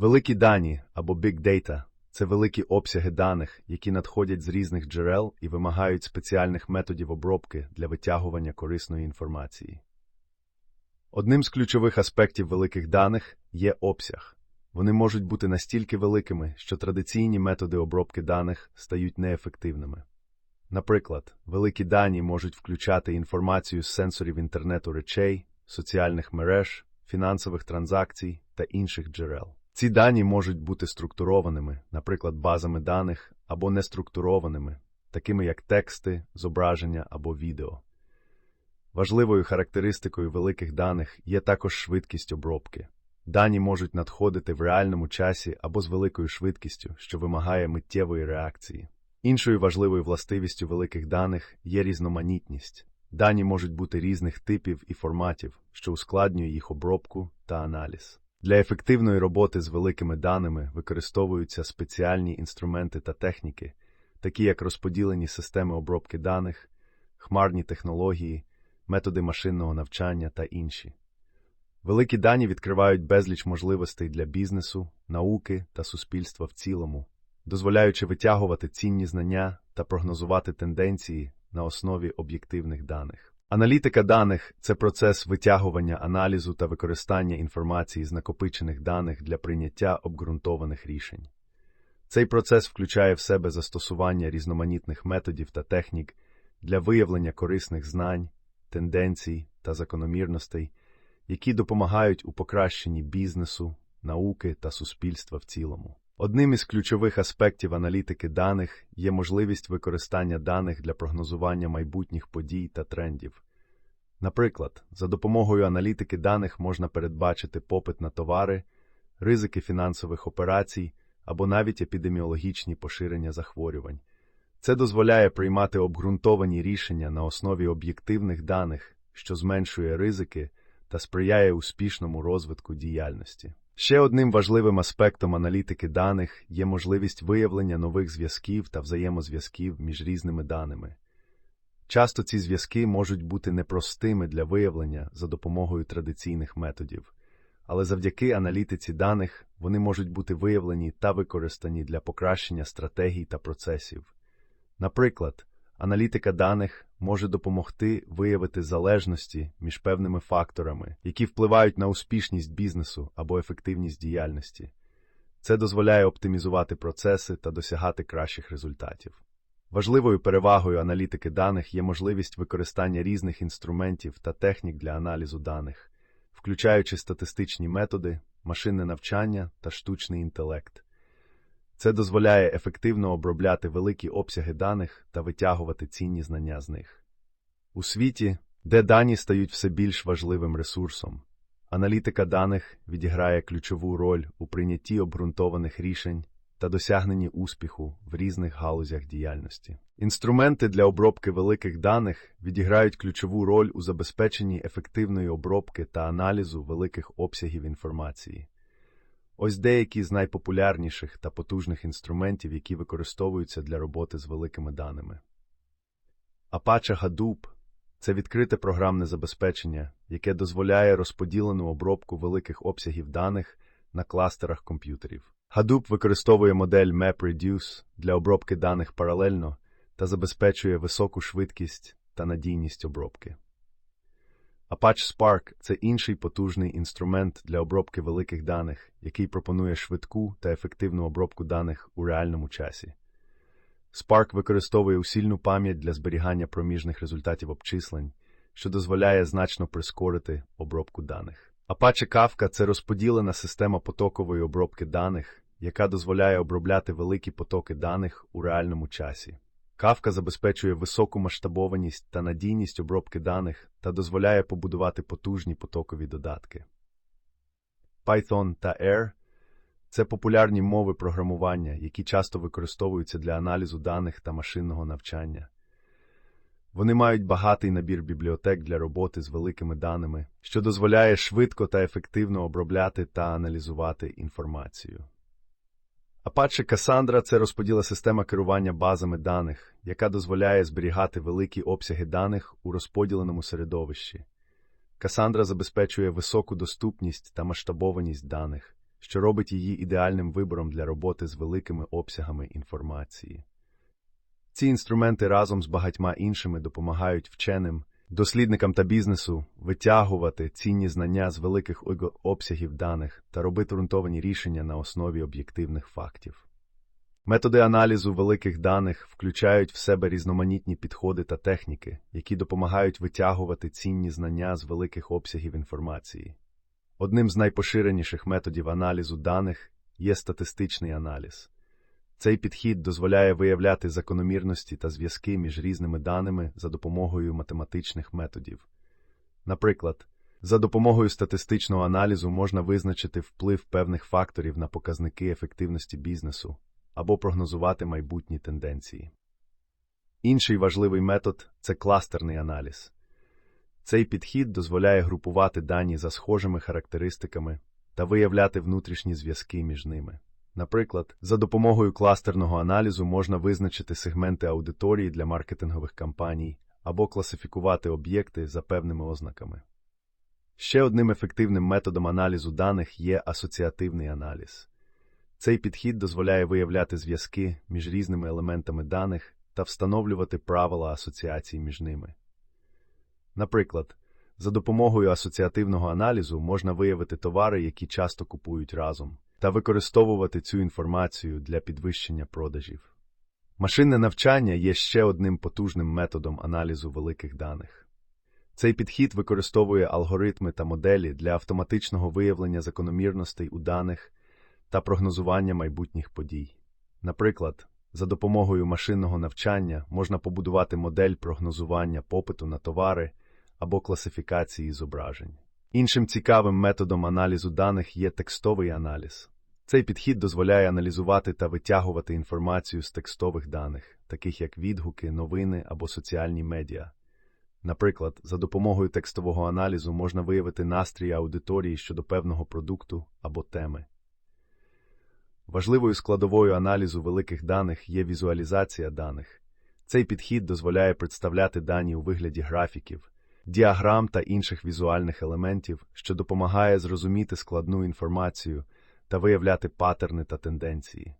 Великі дані або Big Data – це великі обсяги даних, які надходять з різних джерел і вимагають спеціальних методів обробки для витягування корисної інформації. Одним з ключових аспектів великих даних є обсяг. Вони можуть бути настільки великими, що традиційні методи обробки даних стають неефективними. Наприклад, великі дані можуть включати інформацію з сенсорів інтернету речей, соціальних мереж, фінансових транзакцій та інших джерел. Ці дані можуть бути структурованими, наприклад, базами даних, або неструктурованими, такими як тексти, зображення або відео. Важливою характеристикою великих даних є також швидкість обробки. Дані можуть надходити в реальному часі або з великою швидкістю, що вимагає миттєвої реакції. Іншою важливою властивістю великих даних є різноманітність. Дані можуть бути різних типів і форматів, що ускладнює їх обробку та аналіз. Для ефективної роботи з великими даними використовуються спеціальні інструменти та техніки, такі як розподілені системи обробки даних, хмарні технології, методи машинного навчання та інші. Великі дані відкривають безліч можливостей для бізнесу, науки та суспільства в цілому, дозволяючи витягувати цінні знання та прогнозувати тенденції на основі об'єктивних даних. Аналітика даних це процес витягування аналізу та використання інформації з накопичених даних для прийняття обґрунтованих рішень. Цей процес включає в себе застосування різноманітних методів та технік для виявлення корисних знань, тенденцій та закономірностей, які допомагають у покращенні бізнесу, науки та суспільства в цілому. Одним із ключових аспектів аналітики даних є можливість використання даних для прогнозування майбутніх подій та трендів. Наприклад, за допомогою аналітики даних можна передбачити попит на товари, ризики фінансових операцій або навіть епідеміологічні поширення захворювань. Це дозволяє приймати обґрунтовані рішення на основі об'єктивних даних, що зменшує ризики та сприяє успішному розвитку діяльності. Ще одним важливим аспектом аналітики даних є можливість виявлення нових зв'язків та взаємозв'язків між різними даними. Часто ці зв'язки можуть бути непростими для виявлення за допомогою традиційних методів, але завдяки аналітиці даних вони можуть бути виявлені та використані для покращення стратегій та процесів. Наприклад, аналітика даних може допомогти виявити залежності між певними факторами, які впливають на успішність бізнесу або ефективність діяльності. Це дозволяє оптимізувати процеси та досягати кращих результатів. Важливою перевагою аналітики даних є можливість використання різних інструментів та технік для аналізу даних, включаючи статистичні методи, машинне навчання та штучний інтелект. Це дозволяє ефективно обробляти великі обсяги даних та витягувати цінні знання з них. У світі, де дані стають все більш важливим ресурсом, аналітика даних відіграє ключову роль у прийнятті обґрунтованих рішень та досягненні успіху в різних галузях діяльності. Інструменти для обробки великих даних відіграють ключову роль у забезпеченні ефективної обробки та аналізу великих обсягів інформації. Ось деякі з найпопулярніших та потужних інструментів, які використовуються для роботи з великими даними. Apache Hadoop – це відкрите програмне забезпечення, яке дозволяє розподілену обробку великих обсягів даних на кластерах комп'ютерів. Hadoop використовує модель MapReduce для обробки даних паралельно та забезпечує високу швидкість та надійність обробки. Apache Spark – це інший потужний інструмент для обробки великих даних, який пропонує швидку та ефективну обробку даних у реальному часі. Spark використовує усільну пам'ять для зберігання проміжних результатів обчислень, що дозволяє значно прискорити обробку даних. Apache Kafka – це розподілена система потокової обробки даних, яка дозволяє обробляти великі потоки даних у реальному часі. Kafka забезпечує високу масштабованість та надійність обробки даних та дозволяє побудувати потужні потокові додатки. Python та R – це популярні мови програмування, які часто використовуються для аналізу даних та машинного навчання. Вони мають багатий набір бібліотек для роботи з великими даними, що дозволяє швидко та ефективно обробляти та аналізувати інформацію. Apache Cassandra – це розподіла система керування базами даних, яка дозволяє зберігати великі обсяги даних у розподіленому середовищі. Cassandra забезпечує високу доступність та масштабованість даних, що робить її ідеальним вибором для роботи з великими обсягами інформації. Ці інструменти разом з багатьма іншими допомагають вченим, дослідникам та бізнесу витягувати цінні знання з великих обсягів даних та робити ґрунтовані рішення на основі об'єктивних фактів. Методи аналізу великих даних включають в себе різноманітні підходи та техніки, які допомагають витягувати цінні знання з великих обсягів інформації. Одним з найпоширеніших методів аналізу даних є статистичний аналіз. Цей підхід дозволяє виявляти закономірності та зв'язки між різними даними за допомогою математичних методів. Наприклад, за допомогою статистичного аналізу можна визначити вплив певних факторів на показники ефективності бізнесу або прогнозувати майбутні тенденції. Інший важливий метод це кластерний аналіз. Цей підхід дозволяє групувати дані за схожими характеристиками та виявляти внутрішні зв'язки між ними. Наприклад, за допомогою кластерного аналізу можна визначити сегменти аудиторії для маркетингових кампаній або класифікувати об'єкти за певними ознаками. Ще одним ефективним методом аналізу даних є асоціативний аналіз. Цей підхід дозволяє виявляти зв'язки між різними елементами даних та встановлювати правила асоціації між ними. Наприклад, за допомогою асоціативного аналізу можна виявити товари, які часто купують разом, та використовувати цю інформацію для підвищення продажів. Машинне навчання є ще одним потужним методом аналізу великих даних. Цей підхід використовує алгоритми та моделі для автоматичного виявлення закономірностей у даних та прогнозування майбутніх подій. Наприклад, за допомогою машинного навчання можна побудувати модель прогнозування попиту на товари або класифікації зображень. Іншим цікавим методом аналізу даних є текстовий аналіз. Цей підхід дозволяє аналізувати та витягувати інформацію з текстових даних, таких як відгуки, новини або соціальні медіа. Наприклад, за допомогою текстового аналізу можна виявити настрій аудиторії щодо певного продукту або теми. Важливою складовою аналізу великих даних є візуалізація даних. Цей підхід дозволяє представляти дані у вигляді графіків, діаграм та інших візуальних елементів, що допомагає зрозуміти складну інформацію та виявляти паттерни та тенденції.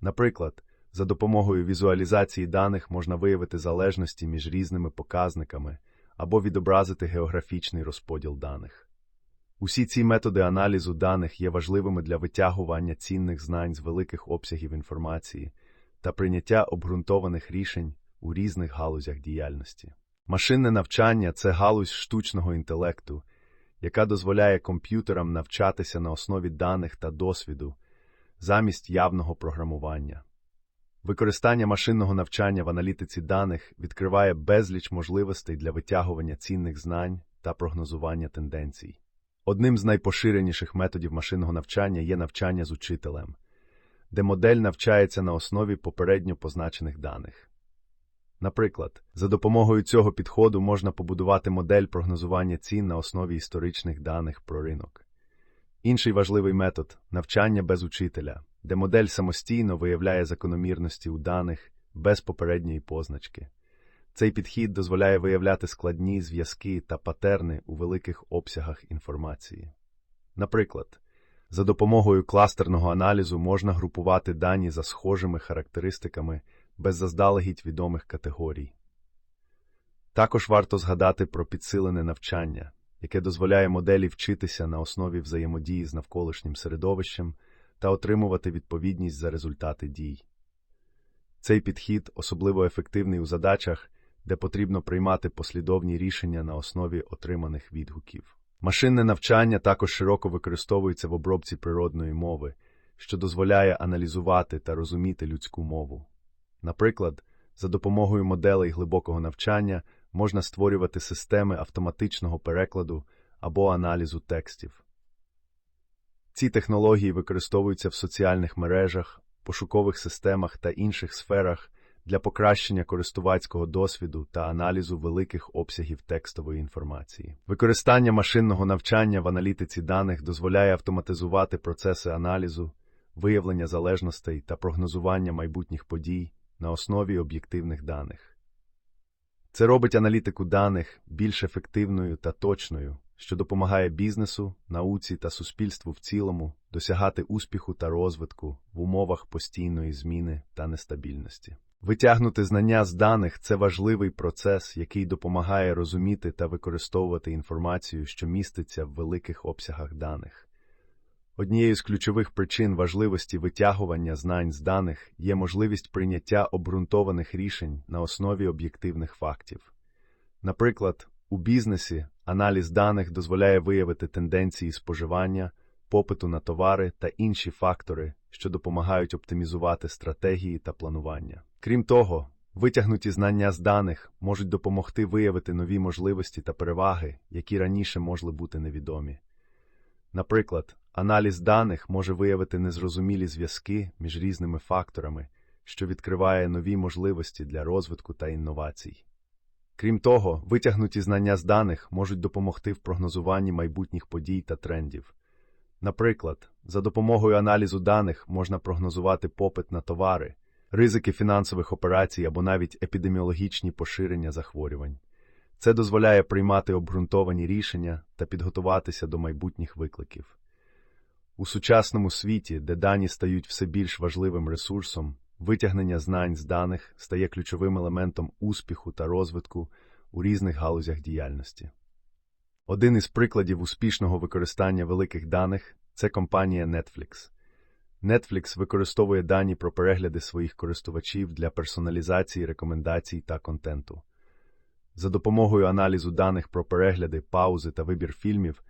Наприклад, за допомогою візуалізації даних можна виявити залежності між різними показниками або відобразити географічний розподіл даних. Усі ці методи аналізу даних є важливими для витягування цінних знань з великих обсягів інформації та прийняття обґрунтованих рішень у різних галузях діяльності. Машинне навчання це галузь штучного інтелекту, яка дозволяє комп'ютерам навчатися на основі даних та досвіду замість явного програмування. Використання машинного навчання в аналітиці даних відкриває безліч можливостей для витягування цінних знань та прогнозування тенденцій. Одним з найпоширеніших методів машинного навчання є навчання з учителем, де модель навчається на основі попередньо позначених даних. Наприклад, за допомогою цього підходу можна побудувати модель прогнозування цін на основі історичних даних про ринок. Інший важливий метод навчання без учителя, де модель самостійно виявляє закономірності у даних без попередньої позначки. Цей підхід дозволяє виявляти складні зв'язки та патерни у великих обсягах інформації. Наприклад, за допомогою кластерного аналізу можна групувати дані за схожими характеристиками без заздалегідь відомих категорій. Також варто згадати про підсилене навчання, яке дозволяє моделі вчитися на основі взаємодії з навколишнім середовищем та отримувати відповідність за результати дій. Цей підхід особливо ефективний у задачах, де потрібно приймати послідовні рішення на основі отриманих відгуків. Машинне навчання також широко використовується в обробці природної мови, що дозволяє аналізувати та розуміти людську мову. Наприклад, за допомогою моделей глибокого навчання можна створювати системи автоматичного перекладу або аналізу текстів. Ці технології використовуються в соціальних мережах, пошукових системах та інших сферах для покращення користувацького досвіду та аналізу великих обсягів текстової інформації. Використання машинного навчання в аналітиці даних дозволяє автоматизувати процеси аналізу, виявлення залежностей та прогнозування майбутніх подій на основі об'єктивних даних. Це робить аналітику даних більш ефективною та точною, що допомагає бізнесу, науці та суспільству в цілому досягати успіху та розвитку в умовах постійної зміни та нестабільності. Витягнути знання з даних це важливий процес, який допомагає розуміти та використовувати інформацію, що міститься в великих обсягах даних. Однією з ключових причин важливості витягування знань з даних є можливість прийняття обґрунтованих рішень на основі об'єктивних фактів. Наприклад, у бізнесі аналіз даних дозволяє виявити тенденції споживання, попиту на товари та інші фактори, що допомагають оптимізувати стратегії та планування. Крім того, витягнуті знання з даних можуть допомогти виявити нові можливості та переваги, які раніше могли бути невідомі. Наприклад, аналіз даних може виявити незрозумілі зв'язки між різними факторами, що відкриває нові можливості для розвитку та інновацій. Крім того, витягнуті знання з даних можуть допомогти в прогнозуванні майбутніх подій та трендів. Наприклад, за допомогою аналізу даних можна прогнозувати попит на товари, ризики фінансових операцій або навіть епідеміологічні поширення захворювань. Це дозволяє приймати обґрунтовані рішення та підготуватися до майбутніх викликів. У сучасному світі, де дані стають все більш важливим ресурсом, витягнення знань з даних стає ключовим елементом успіху та розвитку у різних галузях діяльності. Один із прикладів успішного використання великих даних це компанія Netflix. Netflix використовує дані про перегляди своїх користувачів для персоналізації рекомендацій та контенту. За допомогою аналізу даних про перегляди, паузи та вибір фільмів,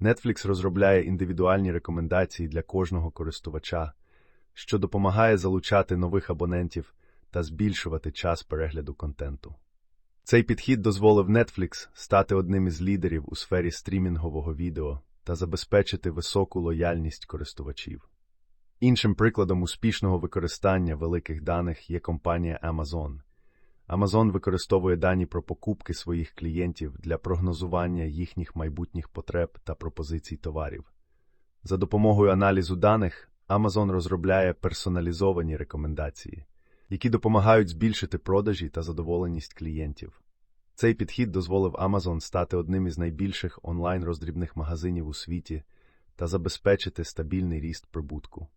Netflix розробляє індивідуальні рекомендації для кожного користувача, що допомагає залучати нових абонентів та збільшувати час перегляду контенту. Цей підхід дозволив Netflix стати одним із лідерів у сфері стрімінгового відео та забезпечити високу лояльність користувачів. Іншим прикладом успішного використання великих даних є компанія Amazon. Amazon використовує дані про покупки своїх клієнтів для прогнозування їхніх майбутніх потреб та пропозицій товарів. За допомогою аналізу даних Amazon розробляє персоналізовані рекомендації, які допомагають збільшити продажі та задоволеність клієнтів. Цей підхід дозволив Amazon стати одним із найбільших онлайн роздрібних магазинів у світі та забезпечити стабільний ріст прибутку.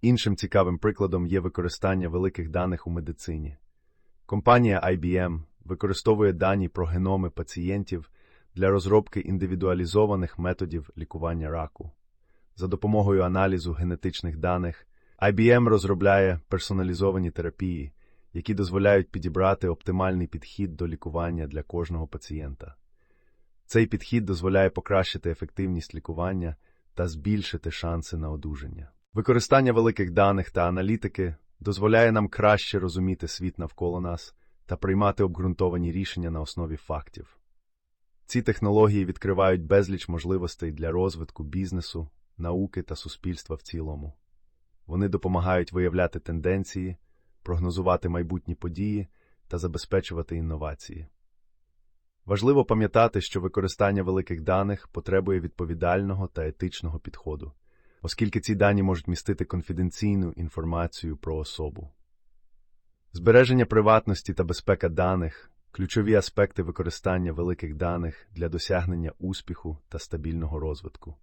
Іншим цікавим прикладом є використання великих даних у медицині. Компанія IBM використовує дані про геноми пацієнтів для розробки індивідуалізованих методів лікування раку. За допомогою аналізу генетичних даних IBM розробляє персоналізовані терапії, які дозволяють підібрати оптимальний підхід до лікування для кожного пацієнта. Цей підхід дозволяє покращити ефективність лікування та збільшити шанси на одужання. Використання великих даних та аналітики дозволяє нам краще розуміти світ навколо нас та приймати обґрунтовані рішення на основі фактів. Ці технології відкривають безліч можливостей для розвитку бізнесу, науки та суспільства в цілому. Вони допомагають виявляти тенденції, прогнозувати майбутні події та забезпечувати інновації. Важливо пам'ятати, що використання великих даних потребує відповідального та етичного підходу, оскільки ці дані можуть містити конфіденційну інформацію про особу. Збереження приватності та безпека даних ключові аспекти використання великих даних для досягнення успіху та стабільного розвитку.